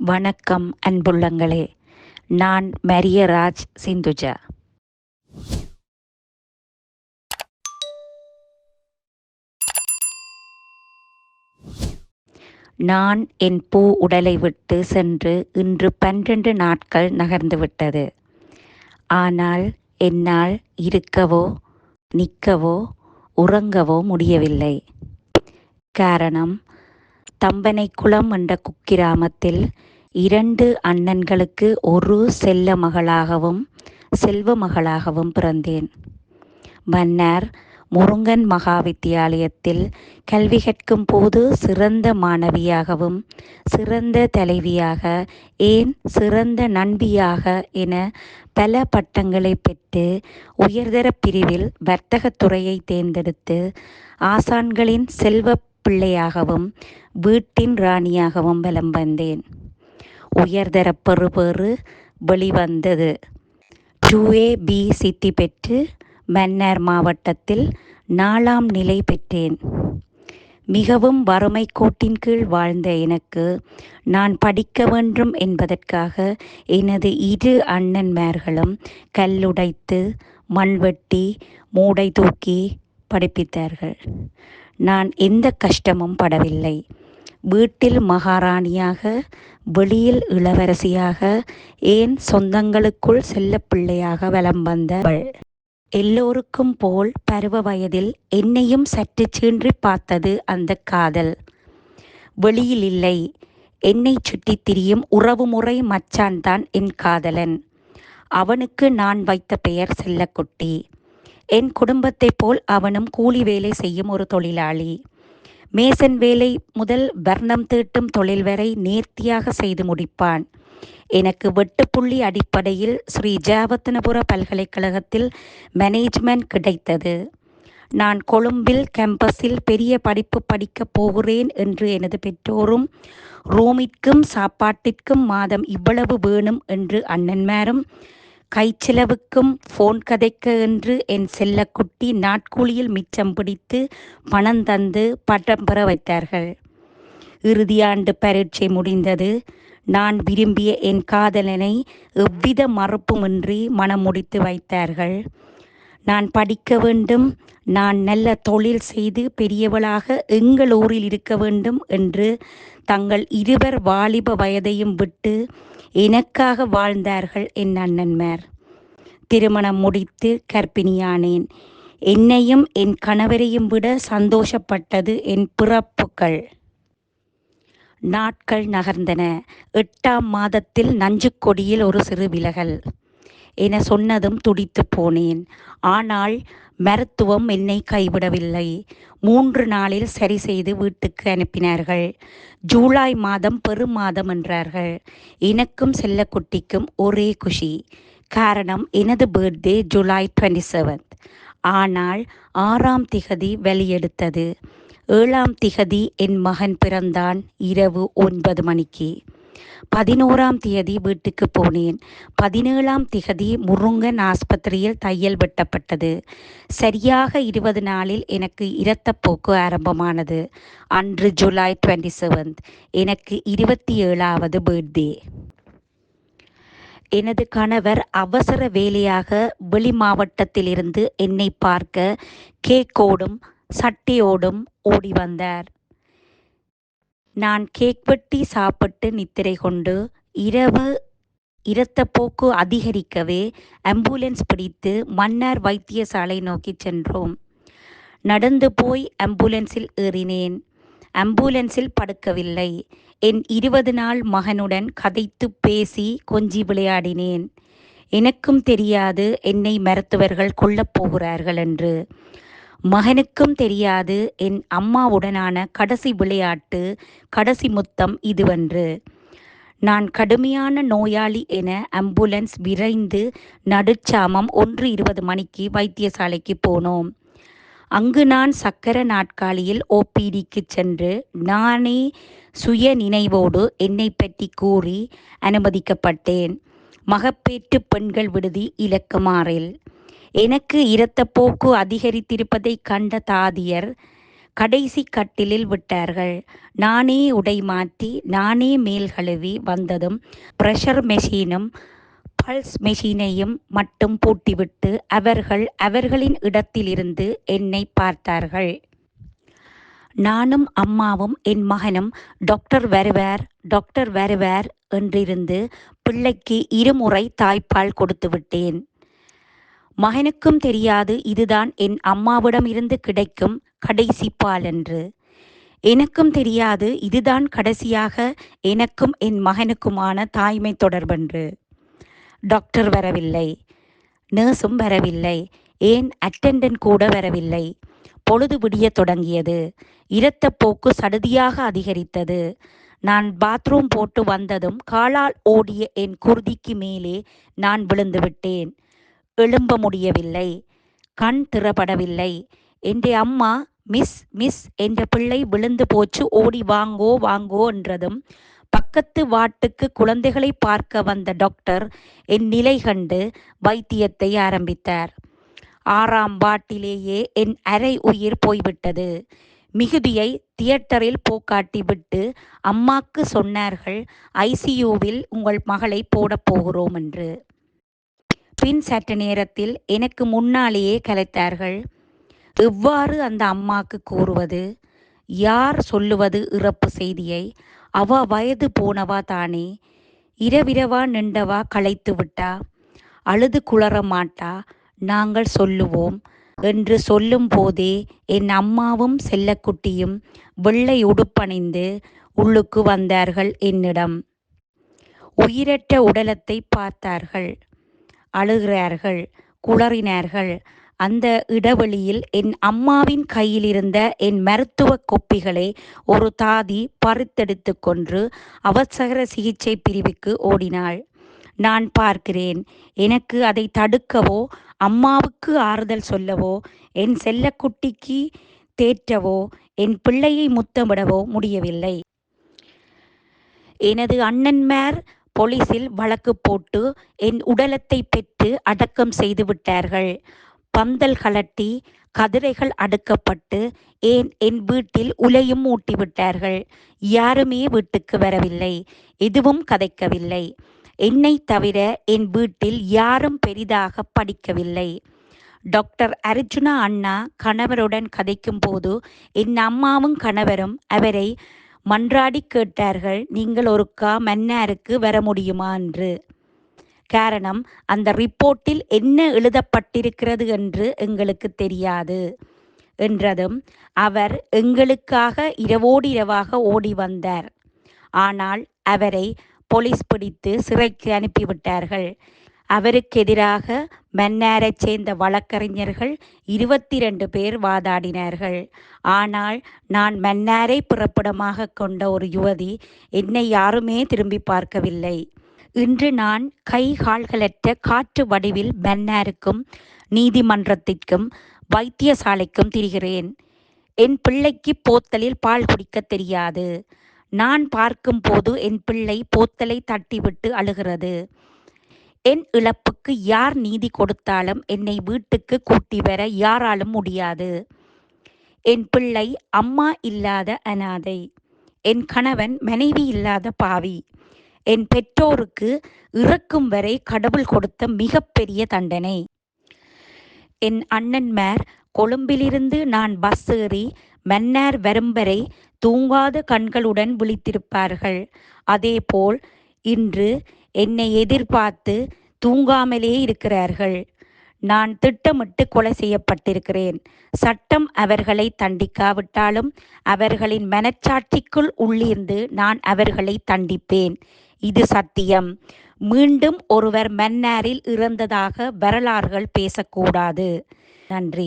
வணக்கம் அன்புள்ளங்களே. நான் மரியராஜ் சிந்துஜா. நான் என் பூ உடலை விட்டு சென்று இன்று பன்னிரண்டு நாட்கள் நகர்ந்துவிட்டது ஆனால் என்னால் இருக்கவோ நிற்கவோ உறங்கவோ முடியவில்லை. காரணம் தம்பனைக்குளம் என்ற குக்கிராமத்தில் இரண்டு அண்ணன்களுக்கு ஒரு செல்ல மகளாகவும் செல்வ மகளாகவும் பிறந்தேன். மன்னர் முருங்கன் மகா வித்தியாலயத்தில் கல்வி கற்கும் போது சிறந்த மாணவியாகவும் சிறந்த தலைவியாக ஏன் சிறந்த நண்பியாக என பல பட்டங்களை பெற்று உயர்தர பிரிவில் வர்த்தகத் துறையை தேர்ந்தெடுத்து ஆசான்களின் செல்வ பிள்ளையாகவும் வீட்டின் ராணியாகவும் பலம் வந்தேன். உயர்தர பெறுபேறு வெளிவந்தது. டூ ஏ பி சித்தி பெற்று மன்னர் மாவட்டத்தில் நாலாம் நிலை பெற்றேன். மிகவும் வறுமை கோட்டின் கீழ் வாழ்ந்த எனக்கு நான் படிக்க வேண்டும் என்பதற்காக எனது இரு அண்ணன்மார்களும் கல்லுடைத்து மண்வெட்டி மூடை தூக்கி படிப்பித்தார்கள். நான் எந்த கஷ்டமும் படவில்லை. வீட்டில் மகாராணியாக வெளியில் இளவரசியாக ஏன் சொந்தங்களுக்குள் செல்லப்பிள்ளையாக வலம் வந்தவள். எல்லோருக்கும் போல் பருவ வயதில் என்னையும் சற்று சீன்றி பார்த்தது அந்த காதல். வெளியில் இல்லை. என்னை சுற்றி திரியும் உறவுமுறை மச்சான் தான் என் காதலன். அவனுக்கு நான் வைத்த பெயர் செல்லக்குட்டி. என் குடும்பத்தைப் போல் அவனும் கூலி வேலை செய்யும் ஒரு தொழிலாளி. மேசன் வேலை முதல் வர்ணம் தீட்டும் தொழில் வரை நேர்த்தியாக செய்து முடிப்பான். எனக்கு வெட்டுப்புள்ளி அடிப்படையில் ஸ்ரீ ஜாவத்தனபுர பல்கலைக்கழகத்தில் மேனேஜ்மெண்ட் கிடைத்தது. நான் கொழும்பில் கேம்பஸில் பெரிய படிப்பு படிக்கப் போகிறேன் என்று எனது பெற்றோரும் ரூமிற்கும் சாப்பாட்டிற்கும் மாதம் இவ்வளவு வேணும் என்று அண்ணன்மாரும் கைச்சிலவுக்கும் ஃபோன் கதைக்க என்று என் செல்லக்குட்டி நாட்கூலியில் மிச்சம் பிடித்து பணம் தந்து பட்டம் பெற வைத்தார்கள். இறுதியாண்டு பரீட்சை முடிந்தது. நான் விரும்பிய என் காதலனை எவ்வித மறுப்புமின்றி மனம் முடித்து வைத்தார்கள். நான் படிக்க வேண்டும் நான் நல்ல தொழில் செய்து பெரியவளாக எங்கள் ஊரில் இருக்க வேண்டும் என்று தங்கள் இருவர் வாலிப வயதையும் விட்டு எனக்காக வாழ்ந்தார்கள் என் அண்ணன்மார் திருமணம் முடித்து கர்ப்பிணியானேன். என்னையும் என் கணவரையும் விட சந்தோஷப்பட்டது என் பிறப்புகள். நாட்கள் நகர்ந்தன. எட்டாம் மாதத்தில் நஞ்சுக்கொடியில் ஒரு சிறு விலகல். என சொன்னதும் துடித்து போனேன். ஆனால் மருத்துவம் என்னை கைவிடவில்லை. மூன்று நாளில் சரி செய்து வீட்டுக்கு அனுப்பினார்கள். ஜூலை மாதம் பெரும் மாதம் என்றார்கள். எனக்கும் செல்லக்குட்டிக்கும் ஒரே குஷி. காரணம் எனது பர்த்டே ஜூலை டுவெண்ட்டி செவன்த் ஆனால் ஆறாம் திகதி வெளியெடுத்தது. ஏழாம் திகதி என் மகன் பிறந்தான் இரவு ஒன்பது மணிக்கு. பதினோராம் தேதி வீட்டுக்கு போனேன். பதினேழாம் திகதி முருங்கன் ஆஸ்பத்திரியில் தையல் வெட்டப்பட்டது. சரியாக இருபது நாளில் எனக்கு இரத்தப்போக்கு ஆரம்பமானது. அன்று ஜூலை டுவெண்ட்டி செவன்த் எனக்கு இருபத்தி ஏழாவது பர்த்டே. எனது கணவர் அவசர வேலையாக வெளி மாவட்டத்திலிருந்து என்னை பார்க்க கேக்கோடும் சட்டியோடும் ஓடி வந்தார். நான் கேக் வெட்டி சாப்பிட்டு நித்திரை கொண்டு இரவு இரத்தப்போக்கு அதிகரிக்கவே ஆம்புலன்ஸ் பிடித்து மன்னார் வைத்தியசாலை நோக்கி சென்றோம். நடந்து போய் ஆம்புலன்ஸில் ஏறினேன். ஆம்புலன்ஸில் படுக்கவில்லை. என் இருபது நாள் மகனுடன் கதைத்து பேசி கொஞ்சி விளையாடினேன். எனக்கும் தெரியாது என்னை மருத்துவர்கள் கொல்லப் போகிறார்கள் என்று. மகனுக்கும் தெரியாது என் அம்மாவுடனான கடைசி விளையாட்டு கடைசி முத்தம் இதுவன்று. நான் கடுமையான நோயாளி என ஆம்புலன்ஸ் விரைந்து நடுச்சாமம் ஒன்று இருபது மணிக்கு வைத்தியசாலைக்கு போனோம். அங்கு நான் சக்கர நாட்காலியில் ஓபிடிக்கு சென்று நானே சுய நினைவோடு என்னை பற்றி கூறி அனுமதிக்கப்பட்டேன். மகப்பேற்று பெண்கள் விடுதி இலக்குமாறில் எனக்கு இரத்தப்போக்கு அதிகரித்திருப்பதை கண்ட தாதியர் கடைசி கட்டிலில் விட்டார்கள். நானே உடை மாற்றி நானே மேல் கழுவி வந்ததும் ப்ரெஷர் மெஷினும் பல்ஸ் மெஷினையும் மட்டும் பூட்டிவிட்டு அவர்கள் அவர்களின் இடத்திலிருந்து என்னை பார்த்தார்கள். நானும் அம்மாவும் என் மகனும் டாக்டர் வருவார் டாக்டர் வருவார் என்றிருந்து பிள்ளைக்கு இருமுறை தாய்ப்பால் கொடுத்து விட்டேன் மகனுக்கும் தெரியாது இதுதான் என் அம்மாவிடம் இருந்து கிடைக்கும் கடைசி பால் என்று. எனக்கும் தெரியாது இதுதான் கடைசியாக எனக்கும் என் மகனுக்குமான தாய்மை தொடர்பென்று. டாக்டர் வரவில்லை. நர்ஸும் வரவில்லை. ஏன்? அட்டெண்டன்ட் கூட வரவில்லை. பொழுது விடிய தொடங்கியது. இரத்தப்போக்கு சடுதியாக அதிகரித்தது. நான் பாத்ரூம் போட்டு வந்ததும் காலால் ஓடிய என் குருதிக்கு மேலே நான் விழுந்து விட்டேன். எழும்ப முடியவில்லை. கண் திறப்படவில்லை. என்ற அம்மா மிஸ் மிஸ் என்ற பிள்ளை விழுந்து போச்சு. ஓடி வாங்கோ வாங்கோ என்றதும் பக்கத்து வாட்டுக்கு குழந்தைகளை பார்க்க வந்த டாக்டர் என் நிலை கண்டு வைத்தியத்தை ஆரம்பித்தார். ஆறாம் வாட்டிலேயே என் அரை உயிர் போய்விட்டது. மிகுதியை தியேட்டரில் போக்காட்டி விட்டு அம்மாக்கு சொன்னார்கள் ஐசியூவில் உங்கள் மகளை போடப் போகிறோம் என்று. பின் சற்று நேரத்தில் எனக்கு முன்னாலேயே கலைத்தார்கள். எவ்வாறு அந்த அம்மாக்கு கூறுவது? யார் சொல்லுவது இறப்பு செய்தியை? அவ வயது போனவா தானே? இரவிரவா நின்றவா களைத்து விட்டா? அழுது குளற மாட்டா? நாங்கள் சொல்லுவோம் என்று சொல்லும் போதே என் அம்மாவும் செல்லக்குட்டியும் வெள்ளை உடுப்பணிந்து உள்ளுக்கு வந்தார்கள் என்னிடம். உயிரற்ற உடலத்தை பார்த்தார்கள். அழுகிறார்கள் குளறினார்கள். அந்த இடைவெளியில் என் அம்மாவின் கையில் இருந்த என் மருத்துவ கொப்பிகளை ஒரு தாதி பறித்தெடுத்து கொன்று அவசர சிகிச்சை பிரிவுக்கு ஓடினாள். நான் பார்க்கிறேன். எனக்கு அதை தடுக்கவோ அம்மாவுக்கு ஆறுதல் சொல்லவோ என் செல்லக்குட்டிக்கு தேற்றவோ என் பிள்ளையை முத்தமிடவோ முடியவில்லை எனது அண்ணன்மார் போலீசில் வழக்கு போட்டு என் உடலத்தை பெற்று அடக்கம் செய்து விட்டார்கள். பந்தல் கலட்டி கதிரைகள் அடுக்கப்பட்டு ஏன் என் வீட்டில் உலையும் ஊட்டிவிட்டார்கள் யாருமே வீட்டுக்கு வரவில்லை. எதுவும் கதைக்கவில்லை. என்னை தவிர என் வீட்டில் யாரும் பெரிதாக படிக்கவில்லை. டாக்டர் அர்ஜுனா அண்ணா கணவருடன் கதைக்கும் போது என் அம்மாவும் கணவரும் அவரை மன்றாடி கேட்டார்கள் நீங்கள் ஒருக்கா மன்னாருக்கு வர முடியுமா? என்று. காரணம் அந்த ரிப்போர்ட்டில் என்ன எழுதப்பட்டிருக்கிறது என்று எங்களுக்கு தெரியாது என்றதும் அவர் எங்களுக்காக இரவோடு இரவாக ஓடி வந்தார். ஆனால் அவரை போலீஸ் பிடித்து சிறைக்கு அனுப்பிவிட்டார்கள். அவருக்கு எதிராக மன்னாரைச் சேர்ந்த வழக்கறிஞர்கள் இருபத்தி ரெண்டு பேர் வாதாடினார்கள். ஆனால் நான் மன்னாரை பிறப்பிடமாக கொண்ட ஒரு யுவதி என்னை யாருமே திரும்பி பார்க்கவில்லை. இன்று நான் கை கால்களற்ற காற்று வடிவில் மன்னாருக்கும் நீதிமன்றத்திற்கும் வைத்தியசாலைக்கும் திரிகிறேன். என் பிள்ளைக்கு போத்தலில் பால் குடிக்க தெரியாது. நான் பார்க்கும்போது என் பிள்ளை போத்தலை தட்டிவிட்டு அழுகிறது. என் இழப்புக்கு யார் நீதி கொடுத்தாலும் என்னை வீட்டுக்கு கூட்டி வர யாராலும் முடியாது. என் பிள்ளை அம்மா இல்லாத அனாதை. என் கணவன் மனைவி இல்லாத பாவி. என் பெற்றோருக்கு இறக்கும் வரை கடவுள் கொடுத்த மிகப்பெரிய தண்டனை. என் அண்ணன்மார் கொழும்பிலிருந்து நான் பஸ் ஏறி மன்னார் வரும் வரை தூங்காத கண்களுடன் விழித்திருப்பார்கள். அதேபோல் இன்று என்னை எதிர்பார்த்து தூங்காமலே இருக்கிறார்கள். நான் திட்டமிட்டு கொலை செய்யப்பட்டிருக்கிறேன். சட்டம் அவர்களை தண்டிக்காவிட்டாலும் அவர்களின் மனச்சாட்சிக்குள் உள்ளிருந்து நான் அவர்களை தண்டிப்பேன். இது சத்தியம். மீண்டும் ஒருவர் மன்னாரில் இறந்ததாக வரலாறுகள் பேசக்கூடாது. நன்றி.